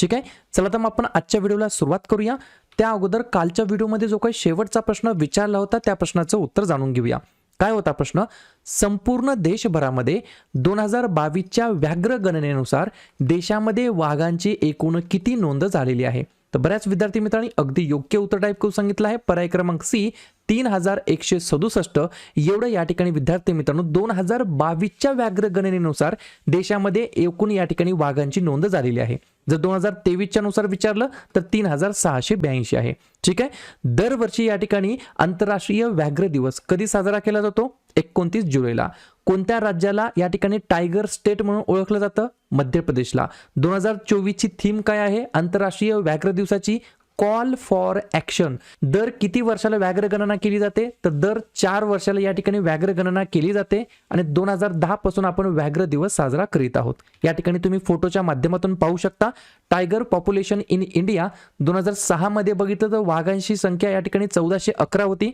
ठीक आहे? चला तर मग आपण आजच्या व्हिडिओला सुरुवात करूया. त्या अगोदर कालच्या व्हिडिओमध्ये जो काही शेवटचा प्रश्न विचारला होता त्या प्रश्नाचं उत्तर जाणून घेऊया. काय होता प्रश्न? संपूर्ण देशभरामध्ये दोन हजार बावीसच्या व्याघ्र गणनेनुसार देशामध्ये वाघांची एकूण किती नोंद झालेली आहे? तर बऱ्याच विद्यार्थी मित्रांनी अगदी योग्य उत्तर टाईप करून सांगितलं आहे. पर्याय क्रमांक सी तीन हजार एकशे सदुसष्ट एवढं या ठिकाणी विद्यार्थी मित्रांनो दोन हजार बावीसच्या व्याघ्र गणनेनुसार देशामध्ये एकूण या ठिकाणी वाघांची नोंद झालेली आहे. जर दोन हजार तेवीसच्या नुसार विचारलं तर तीन हजार सहाशे ब्याऐंशी आहे. ठीक आहे? दरवर्षी या ठिकाणी आंतरराष्ट्रीय व्याघ्र दिवस कधी साजरा केला जातो? एकोणतीस जुलैला. कोणत्या राज्याला या ठिकाणी टायगर स्टेट म्हणून ओळखलं जातं? मध्य प्रदेशला. दोन हजार चोवीसची थीम काय आहे? आंतरराष्ट्रीय व्याघ्र दिवसाची कॉल फॉर ॲक्शन दर किती वर्षाला व्याघ्र गणना केली जाते? तर दर चार वर्षाला या ठिकाणी व्याघ्र गणना केली जाते आणि दोन हजार दहा पासून आपण व्याघ्र दिवस साजरा करीत आहोत. या ठिकाणी तुम्ही फोटोच्या माध्यमातून पाहू शकता टायगर पॉप्युलेशन इन इंडिया दोन हजार सहा मध्ये बघितलं तर वाघांची संख्या या ठिकाणी चौदाशे अकरा होती.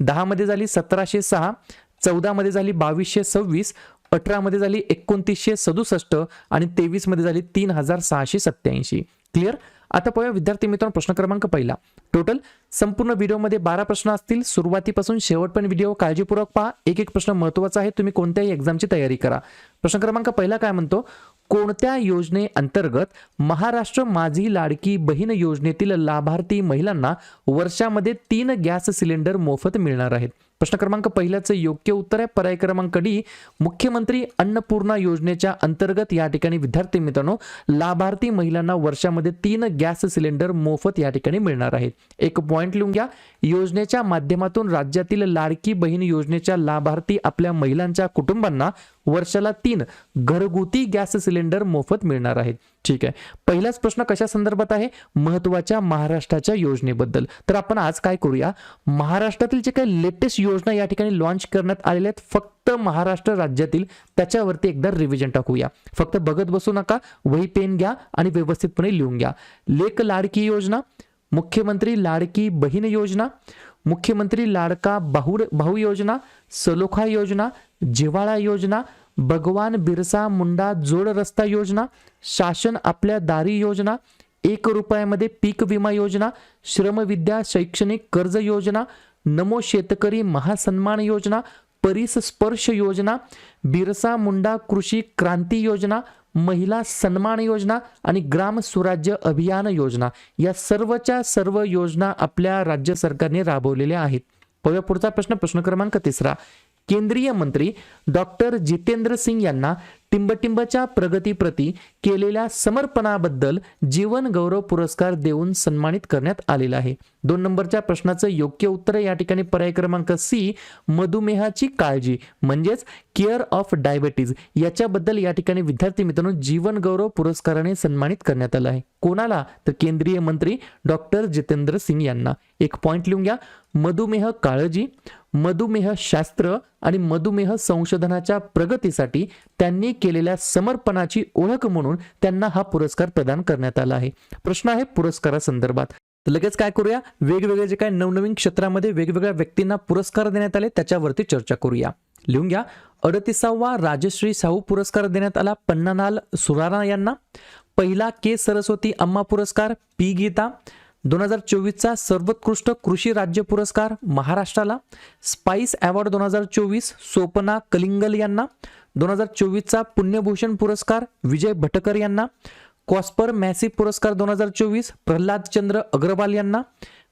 दहा मध्ये झाली सतराशे सहा चौदा मध्ये झाली बावीसशे सव्वीस अठरामध्ये झाली एकोणतीसशे सदुसष्ट आणि तेवीसमध्ये झाली तीन हजार सहाशे सत्याऐंशी क्लिअर आता पाहूया विद्यार्थी मित्रांनो प्रश्न क्रमांक पहिला. टोटल संपूर्ण व्हिडिओमध्ये बारा प्रश्न असतील. सुरुवातीपासून शेवटपर्यंत व्हिडिओ काळजीपूर्वक पहा. एक एक प्रश्न महत्त्वाचा आहे. तुम्ही कोणत्याही एक्झामची तयारी करा. प्रश्न क्रमांक पहिला काय म्हणतो? कोणत्या योजनेअंतर्गत महाराष्ट्र माझी लाडकी बहीण योजनेतील लाभार्थी महिलांना वर्षामध्ये तीन गॅस सिलेंडर मोफत मिळणार आहेत? प्रश्न क्रमांक पहिल्याचं योग्य उत्तर आहे. पर्याय क्रमांक डी मुख्यमंत्री अन्नपूर्णा योजनेच्या अंतर्गत या ठिकाणी विद्यार्थी मित्रांनो लाभार्थी महिलांना वर्षामध्ये तीन गॅस सिलेंडर मोफत या ठिकाणी मिळणार आहेत. एक पॉईंट लिहून घ्या. योजनेच्या माध्यमातून राज्यातील लाडकी बहीण योजनेच्या लाभार्थी आपल्या महिलांच्या कुटुंबांना वर्षाला तीन घरगुती गॅस सिलेंडर मोफत मिळणार आहेत. ठीक आहे. पहिलाच प्रश्न कशा संदर्भात आहे? महत्त्वाच्या महाराष्ट्राच्या योजनेबद्दल. तर आपण आज काय करूया? महाराष्ट्रातील जे काही लेटेस्ट योजना या ठिकाणी लॉन्च करण्यात आलेल्या आहेत फक्त महाराष्ट्र राज्यातील. त्याच्यावरती एकदा रिव्हिजन टाकूया. फक्त बघत बसू नका. वही पेन घ्या आणि व्यवस्थितपणे लिहून घ्या. लेख लाडकी योजना मुख्यमंत्री लाडकी बहीण योजना मुख्यमंत्री लाडका भाऊ भाऊ योजना सलोखा योजना जिव्हाळा योजना भगवान बिरसा मुंडा जोड रस्ता योजना शासन आपल्या दारी योजना एक रुपयामध्ये पीक विमा योजना श्रमविद्या शैक्षणिक कर्ज योजना नमो शेतकरी महासन्मान योजना परिस स्पर्श योजना बिरसा मुंडा कृषी क्रांती योजना महिला सन्मान योजना आणि ग्राम स्वराज्य अभियान योजना या सर्वच्या सर्व योजना आपल्या राज्य सरकारने राबवलेल्या आहेत. पाहूया पुढचा प्रश्न प्रश्न क्रमांक तिसरा. केंद्रीय मंत्री डॉक्टर जितेंद्र सिंग यांना टिंबटिंबच्या प्रगतीप्रती केलेल्या समर्पणाबद्दल जीवन गौरव पुरस्कार देऊन सन्मानित करण्यात आलेला आहे. दोन नंबरच्या प्रश्नाचं योग्य उत्तर या ठिकाणी पर्याय क्रमांक सी मधुमेहाची काळजी म्हणजेच केअर ऑफ डायबेटीज याच्याबद्दल या ठिकाणी विद्यार्थी मित्रांनो जीवन गौरव पुरस्काराने सन्मानित करण्यात आलं आहे. कोणाला? तर केंद्रीय मंत्री डॉक्टर जितेंद्र सिंग यांना. एक पॉइंट लिहून घ्या. मधुमेह काळजी मधुमेह शास्त्र आणि मधुमेह संशोधनाच्या प्रगतीसाठी त्यांनी केलेल्या समर्पणाची ओळख म्हणून त्यांना हा पुरस्कार प्रदान करण्यात आला आहे. प्रश्न आहे पुरस्कारासंदर्भात. तर लगेच काय करूया? वेगवेगळे जे काही नवनवीन क्षेत्रामध्ये वेगवेगळ्या व्यक्तींना पुरस्कार देण्यात आले त्याच्यावरती चर्चा करूया. लिहून घ्या. अडतीसावा राजश्री साहू पुरस्कार देण्यात आला पन्नानाल सुराणा यांना. पहिला के सरस्वती अम्मा पुरस्कार पी गीता. दोन हजार चोवीसचा सर्वोत्कृष्ट कृषी राज्य पुरस्कार महाराष्ट्राला. स्पाइस अवॉर्ड दोन हजार चोवीस सोपना कलिंगल यांना. दोन हजार चोवीसचा पुण्यभूषण पुरस्कार विजय भटकर यांना कॉस्पर मॅसी पुरस्कार दोन हजार चोवीस प्रल्हाद चंद्र अग्रवाल यांना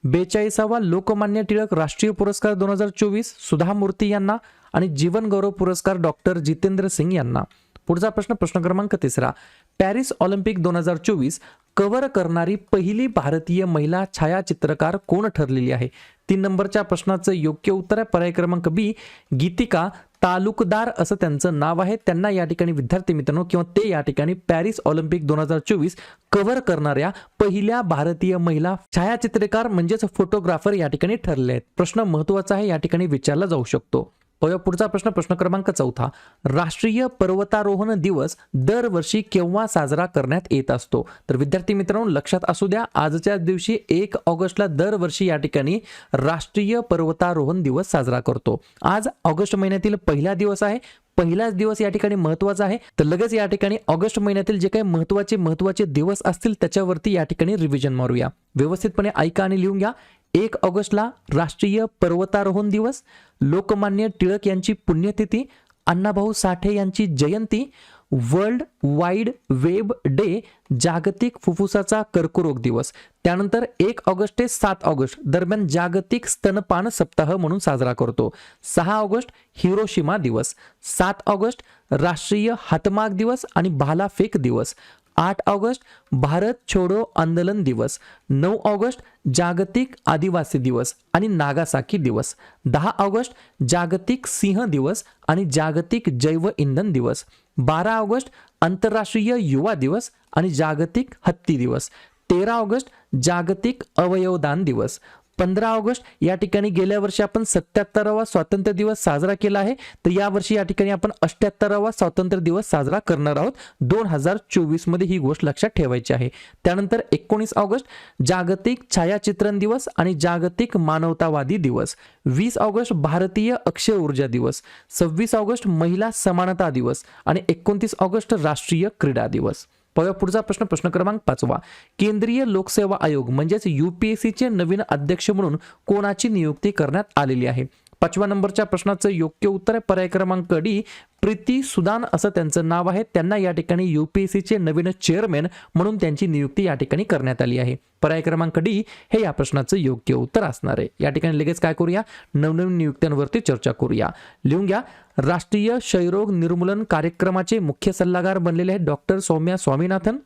बेचाळीसावा लोकमान्य टिळक राष्ट्रीय पुरस्कार दोन हजार चोवीस सुधा मूर्ती यांना आणि जीवन गौरव पुरस्कार डॉक्टर जितेंद्र सिंग यांना. पुढचा प्रश्न प्रश्न क्रमांक तिसरा. पॅरिस ऑलिम्पिक दोन हजार चोवीस कव्हर करणारी पहिली भारतीय महिला छायाचित्रकार कोण ठरलेली आहे? तीन नंबरच्या प्रश्नाचं योग्य उत्तर आहे. पर्याय क्रमांक बी गीतिका तालुकदार असं त्यांचं नाव आहे. त्यांना या ठिकाणी विद्यार्थी मित्रांनो किंवा ते या ठिकाणी पॅरिस ऑलिम्पिक दोन हजार चोवीस कव्हर करणाऱ्या पहिल्या भारतीय महिला छायाचित्रकार म्हणजेच फोटोग्राफर या ठिकाणी ठरले आहेत प्रश्न महत्त्वाचा आहे या ठिकाणी विचारला जाऊ शकतो. पाहूया पुढचा प्रश्न प्रश्न क्रमांक चौथा. राष्ट्रीय पर्वतारोहण दिवस दरवर्षी केव्हा साजरा करण्यात येत असतो? तर विद्यार्थी मित्रांनो लक्षात असू द्या आजच्या दिवशी एक ऑगस्टला दरवर्षी या ठिकाणी राष्ट्रीय पर्वतारोहण दिवस साजरा करतो. आज ऑगस्ट महिन्यातील पहिला दिवस आहे. पहिलाच दिवस या ठिकाणी महत्त्वाचा आहे. तर लगेच या ठिकाणी ऑगस्ट महिन्यातील जे काही महत्त्वाचे महत्त्वाचे दिवस असतील त्याच्यावरती या ठिकाणी रिव्हिजन मारूया. व्यवस्थितपणे ऐका आणि लिहून घ्या. एक ऑगस्टला राष्ट्रीय पर्वतारोहण दिवस लोकमान्य टिळक यांची पुण्यतिथी अण्णाभाऊ साठे यांची जयंती वर्ल्ड वाईड वेब डे जागतिक फुफ्फुसाचा कर्करोग दिवस. त्यानंतर एक ऑगस्ट ते सात ऑगस्ट दरम्यान जागतिक स्तनपान सप्ताह म्हणून साजरा करतो. सहा ऑगस्ट हिरोशिमा दिवस. सात ऑगस्ट राष्ट्रीय हातमाग दिवस आणि भालाफेक दिवस. आठ ऑगस्ट भारत छोडो आंदोलन दिवस. नऊ ऑगस्ट जागतिक आदिवासी दिवस आणि नागासाकी दिवस. दहा ऑगस्ट जागतिक सिंह दिवस आणि जागतिक जैव इंधन दिवस. बारा ऑगस्ट आंतरराष्ट्रीय युवा दिवस आणि जागतिक हत्ती दिवस. तेरा ऑगस्ट जागतिक अवयवदान दिवस. पंधरा ऑगस्ट या ठिकाणी गेल्या वर्षी आपण सत्याहत्तरावा स्वातंत्र्य दिवस साजरा केला आहे. तर या वर्षी या ठिकाणी आपण अष्ट्याहत्तरावा स्वातंत्र्य दिवस साजरा करणार आहोत. दोन हजार चोवीसमध्ये ही गोष्ट लक्षात ठेवायची आहे. त्यानंतर एकोणीस ऑगस्ट जागतिक छायाचित्रण दिवस आणि जागतिक मानवतावादी दिवस. वीस ऑगस्ट भारतीय अक्षय ऊर्जा दिवस. सव्वीस ऑगस्ट महिला समानता दिवस. आणि एकोणतीस ऑगस्ट राष्ट्रीय क्रीडा दिवस. पुढचा प्रश्न प्रश्न क्रमांक पाचवा. केंद्रीय लोकसेवा आयोग म्हणजेच युपीएससीचे नवीन अध्यक्ष म्हणून कोणाची नियुक्ती करण्यात आलेली आहे? पाचव्या नंबरच्या प्रश्नाचं योग्य उत्तर आहे. पर्याय क्रमांक डी प्रीती सुदान असं त्यांचं नाव आहे. त्यांना या ठिकाणी युपीएससीचे नवीन चेअरमॅन म्हणून त्यांची नियुक्ती या ठिकाणी करण्यात आली आहे. पर्याय क्रमांक डी हे या प्रश्नाचं योग्य उत्तर असणार आहे. या ठिकाणी लगेच काय करूया? नवनवीन नियुक्त्यांवरती चर्चा करूया. लिहून घ्या. राष्ट्रीय क्षयरोग निर्मूलन कार्यक्रमाचे मुख्य सल्लागार बनलेले आहेत डॉक्टर सौम्या स्वामीनाथन.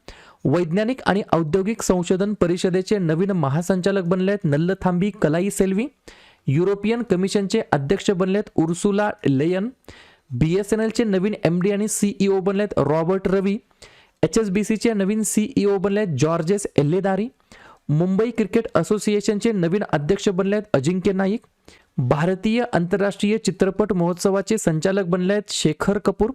वैज्ञानिक आणि औद्योगिक संशोधन परिषदेचे नवीन महासंचालक बनले आहेत नल्लथांबी कलाई सेल्वी. युरोपियन कमिशनचे अध्यक्ष बनलेत Ursula Leyen. B S N एलचे नवीन एम डी आणि सीईओ आहेत Robert Ravi. H S B सीचे नवीन सीईओ आहेत जॉर्जेस एल्लेदारी. मुंबई क्रिकेट असोसिएशनचे नवीन अध्यक्ष बनले आहेत अजिंक्य नाईक. भारतीय आंतरराष्ट्रीय चित्रपट महोत्सवाचे संचालक बनले आहेत शेखर कपूर.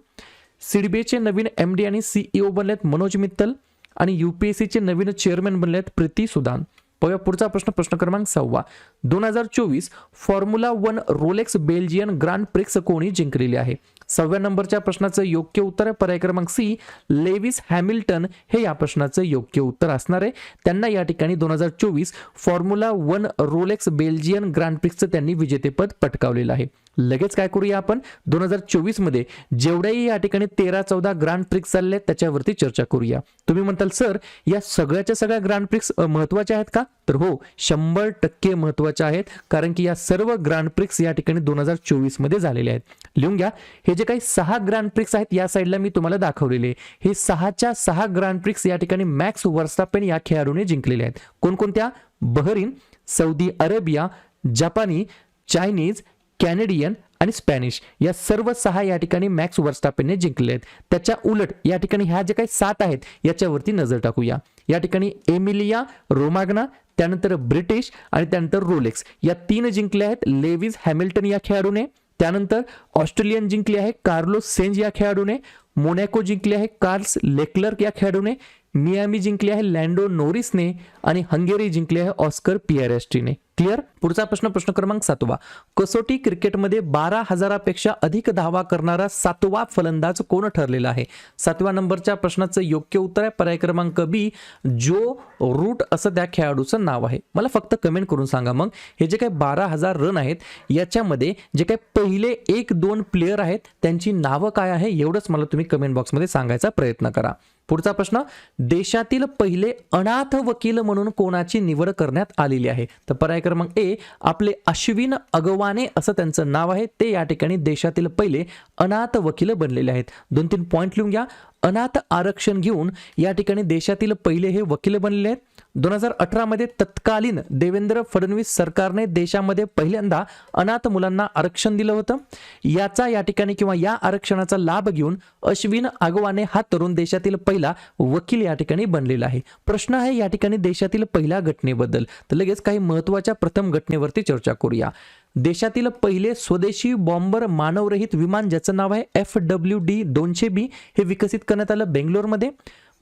सिडबीचे नवीन एम डी आणि सीईओ बनले आहेत मनोज मित्तल. आणि यू पी एस सीचे नवीन चेअरमॅन बनले आहेत प्रीती सुदान. पाहूया पुढचा प्रश्न प्रश्न क्रमांक सहावा. दोन हजार चोवीस formula one Rolex Belgian grand prix कोणी जिंकलेली आहे? सहाव्या नंबरच्या प्रश्नाचं योग्य उत्तर आहे पर्याय क्रमांक सी. Lewis Hamilton. हे या प्रश्नाचं योग्य उत्तर असणार आहे. त्यांना या ठिकाणी दोन हजार चोवीस formula one Rolex Belgian grand प्रिक्सचं त्यांनी विजेतेपद पटकावलेलं आहे. लगेच काय करूया आपण? दोन हजार चोवीसमध्ये जेवढ्याही या ठिकाणी तेरा चौदा ग्रँड प्रिक्स चालले आहेत त्याच्यावरती चर्चा करूया. तुम्ही म्हणताल सर या सगळ्याच्या सगळ्या ग्रँड प्रिक्स महत्त्वाच्या आहेत का? तर हो शंभर टक्के महत्त्वाच्या आहेत कारण की या सर्व ग्रँड प्रिक्स या ठिकाणी दोन हजार चोवीसमध्ये झालेले आहेत. लिहून घ्या. हे जे काही सहा ग्रँड प्रिक्स आहेत या साईडला मी तुम्हाला दाखवलेले. हे सहाच्या सहा ग्रँड प्रिक्स या ठिकाणी मॅक्स वर्स्टापेन या खेळाडूने जिंकलेले आहेत. कोणकोणत्या? बहरीन सौदी अरेबिया जपानी चायनीज कॅनेडियन आणि स्पॅनिश या सर्व सहा या ठिकाणी मॅक्स वर्स्टापेनने जिंकले आहेत त्याच्या उलट या ठिकाणी ह्या जे काही सात आहेत याच्यावरती नजर टाकूया. या ठिकाणी एमिलिया रोमाग्ना त्यानंतर ब्रिटिश आणि त्यानंतर रोलेक्स. या तीन जिंकले आहेत लेविज हॅमिल्टन या खेळाडूने. त्यानंतर ऑस्ट्रेलियन जिंकले आहे कार्लोस सेंज या खेळाडूने. मोनॅको जिंकले आहे कार्ल्स लेक्लर्क या खेळाडूने. मियामी जिंकली आहे लँडो नोरिसने आणि हंगेरी जिंकली आहे ऑस्कर पियारेस्टीने. क्लिअर पुढचा प्रश्न प्रश्न क्रमांक सातवा. कसोटी क्रिकेटमध्ये बारा हजारापेक्षा अधिक धावा करणारा सातवा फलंदाज कोण ठरलेला आहे? सातव्या नंबरच्या प्रश्नाचं योग्य उत्तर आहे पर्याय क्रमांक बी जो रूट असं त्या खेळाडूचं नाव आहे. मला फक्त कमेंट करून सांगा मग. हे जे काही बारा हजार रन आहेत याच्यामध्ये जे काही पहिले एक दोन प्लेयर आहेत त्यांची नावं काय आहे एवढंच मला तुम्ही कमेंट बॉक्समध्ये सांगायचा प्रयत्न करा. पुढचा प्रश्न देशातील पहिले अनाथ वकील म्हणून कोणाची निवड करण्यात आलेली आहे? तर पर्याय क्रमांक ए आपले अश्विन अगवाने असं त्यांचं नाव आहे ते या ठिकाणी देशातील पहिले अनाथ वकील बनलेले आहेत. दोन तीन पॉईंट लिहून घ्या. अनाथ आरक्षण घेऊन या ठिकाणी देशातील पहिले हे वकील बनलेले आहेत. दोन हजार अठरामध्ये तत्कालीन देवेंद्र फडणवीस सरकारने देशामध्ये पहिल्यांदा अनाथ मुलांना आरक्षण दिलं होतं. याचा या ठिकाणी किंवा या आरक्षणाचा लाभ घेऊन अश्विन आगवाने हा तरुण देशातील पहिला वकील या ठिकाणी बनलेला आहे. प्रश्न आहे या ठिकाणी देशातील पहिल्या घटनेबद्दल. तर लगेच काही महत्त्वाच्या प्रथम घटनेवरती चर्चा करूया. देशातील पहिले स्वदेशी बॉम्बर मानवरहित विमान ज्याचं नाव आहे एफ डब्ल्यू डी दोनशे बी हे विकसित करण्यात आलं बेंगलोरमध्ये.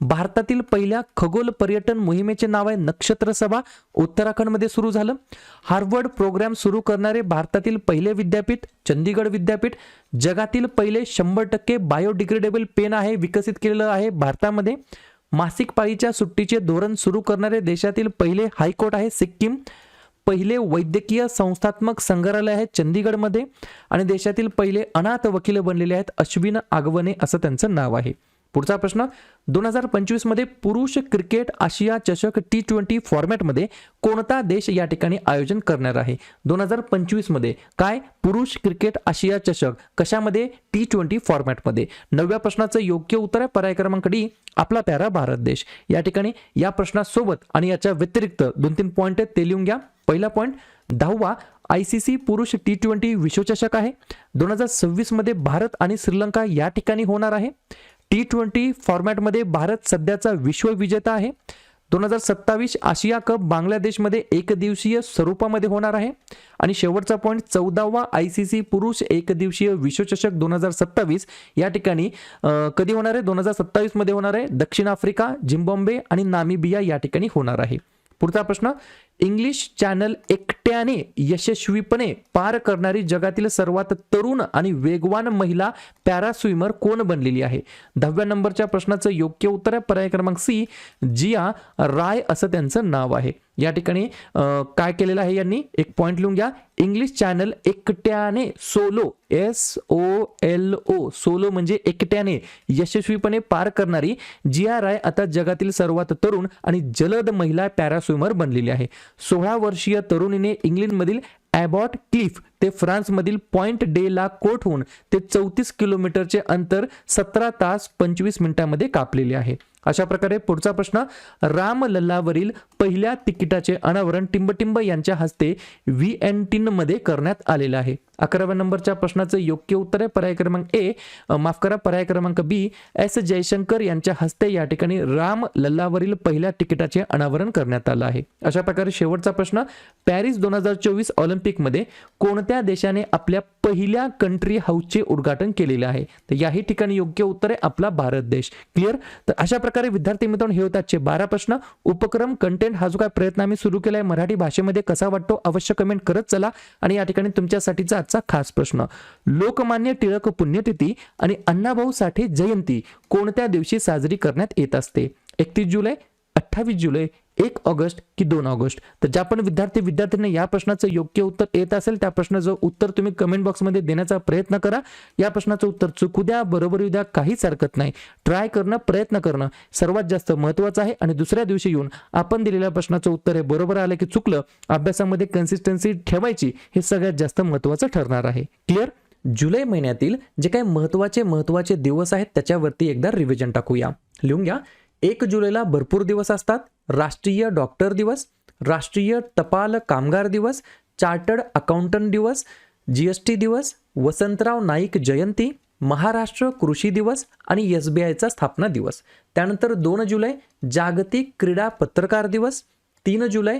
भारतातील पहिल्या खगोल पर्यटन मोहिमेचे नाव आहे नक्षत्र सभा. उत्तराखंडमध्ये सुरू झालं. हार्वर्ड प्रोग्राम सुरू करणारे भारतातील पहिले विद्यापीठ चंदीगड विद्यापीठ जगातील पहिले शंभर टक्के बायोडिग्रेडेबल पेन आहे विकसित केलेलं आहे भारतामध्ये. मासिक पाळीच्या सुट्टीचे धोरण सुरू करणारे देशातील पहिले हायकोर्ट आहे सिक्कीम. पहिले वैद्यकीय संस्थात्मक संग्रहालय आहे चंदीगडमध्ये आणि देशातील पहिले अनाथ वकील बनलेले आहेत अश्विन आगवने असं त्यांचं नाव आहे. पुढचा प्रश्न दोन हजार पंचवीसमध्ये पुरुष क्रिकेट आशिया चषक टी ट्वेंटी फॉर्मॅटमध्ये कोणता देश या ठिकाणी आयोजन करणार आहे? दोन हजार पंचवीसमध्ये काय पुरुष क्रिकेट आशिया चषक कशामध्ये टी ट्वेंटी फॉर्मॅटमध्ये नवव्या प्रश्नाचं योग्य उत्तर आहे पर्याय क्रमांक डी आपला प्यारा भारत देश. या ठिकाणी या प्रश्नासोबत आणि याच्या व्यतिरिक्त दोन तीन पॉईंट आहेत ते लिहून घ्या. पहिला पॉईंट दहावा आय सी सी पुरुष टी ट्वेंटी विश्वचषक आहे. दोन हजार सव्वीसमध्ये भारत आणि श्रीलंका या ठिकाणी होणार आहे. टी ट्वेंटी फॉर्मॅटमध्ये भारत सध्याचा विश्वविजेता आहे. दोन हजार सत्तावीस आशिया कप बांगलादेशमध्ये एकदिवसीय स्वरूपामध्ये होणार आहे. आणि शेवटचा पॉईंट चौदावा आय सी सी पुरुष एकदिवसीय विश्वचषक दोन हजार सत्तावीस या ठिकाणी कधी होणार आहे? दोन हजार सत्तावीसमध्ये होणार आहे. दक्षिण आफ्रिका झिम्बाब्वे आणि नामिबिया या ठिकाणी होणार आहे. पुढचा प्रश्न इंग्लिश चॅनल एकट्याने यशस्वीपणे पार करणारी जगातील सर्वात तरुण आणि वेगवान महिला पॅरास्विमर कोण बनलेली आहे? दहाव्या नंबरच्या प्रश्नाचं योग्य उत्तर आहे पर्याय क्रमांक सी जिया राय असं त्यांचं नाव आहे. या ठिकाणी काय केलेलं आहे यांनी? एक पॉईंट लिहून घ्या. इंग्लिश चॅनल एकट्याने solo S O L O solo म्हणजे एकट्याने यशस्वीपणे पार करणारी जिया राय आता जगातील सर्वात तरुण आणि जलद महिला पॅरास्विमर बनलेली आहे. सोळा वर्षीय तरुणीने इंग्लंडमधील ॲबॉट क्लिफ ते फ्रान्समधील पॉइंट डे ला कोठहून ते चौतीस किलोमीटरचे अंतर सतरा तास पंचवीस मिनिटांमध्ये कापलेले आहे. अशा प्रकारे पुढचा प्रश्न रामलल्लावरील पहिल्या तिकिटाचे अनावरण टिंबटिंब यांच्या हस्ते व्ही एन टीन मध्ये करण्यात आलेलं आहे. अकराव्या नंबरच्या प्रश्नाचं योग्य उत्तर आहे. पर्याय क्रमांक ए माफ करा. पर्याय क्रमांक बी एस जयशंकर यांच्या हस्ते या ठिकाणी राम लल्लावरील पहिल्या तिकिटाचे अनावरण करण्यात आलं आहे. अशा प्रकारे शेवटचा प्रश्न पॅरिस दोन हजार चोवीस ऑलिम्पिकमध्ये कोणत्या देशाने आपल्या पहिल्या कंट्री हाऊसचे उद्घाटन केलेले आहे? तर याही ठिकाणी योग्य उत्तर आहे आपला भारत देश. क्लिअर तर अशा प्रकारे विद्यार्थी मित्रांनो हे होताचे बारा प्रश्न. उपक्रम कंटेंट हा जो काय प्रयत्न आम्ही सुरू केलाय मराठी भाषेमध्ये कसा वाटतो अवश्य कमेंट करत चला. आणि या ठिकाणी तुमच्यासाठीचा आजचा खास प्रश्न. लोकमान्य टिळक पुण्यतिथी आणि अण्णाभाऊ साठे जयंती कोणत्या दिवशी साजरी करण्यात येत असते? एकतीस जुलै अठ्ठावीस जुलै एक ऑगस्ट की दोन ऑगस्ट. तर ज्या पण विद्यार्थी विद्यार्थ्यांना या प्रश्नाचं योग्य उत्तर येत असेल त्या प्रश्नाचं उत्तर तुम्ही कमेंट बॉक्समध्ये देण्याचा प्रयत्न करा. या प्रश्नाचं उत्तर चुकू द्या बरोबर येऊ द्या काहीच हरकत नाही. ट्राय करणं प्रयत्न करणं सर्वात जास्त महत्वाचं आहे. आणि दुसऱ्या दिवशी येऊन आपण दिलेल्या प्रश्नाचं उत्तर हे बरोबर आलं की चुकलं अभ्यासामध्ये कन्सिस्टन्सी ठेवायची हे सगळ्यात जास्त महत्वाचं ठरणार आहे. क्लिअर जुलै महिन्यातील जे काही महत्त्वाचे महत्त्वाचे दिवस आहेत त्याच्यावरती एकदा रिव्हिजन टाकूया. लिहून घ्या. एक जुलैला भरपूर दिवस असतात. राष्ट्रीय डॉक्टर दिवस राष्ट्रीय टपाल कामगार दिवस चार्टर्ड अकाउंटंट दिवस जी एस टी दिवस वसंतराव नाईक जयंती महाराष्ट्र कृषी दिवस आणि एस बी आयचा स्थापना दिवस. त्यानंतर दोन जुलै जागतिक क्रीडा पत्रकार दिवस तीन जुलै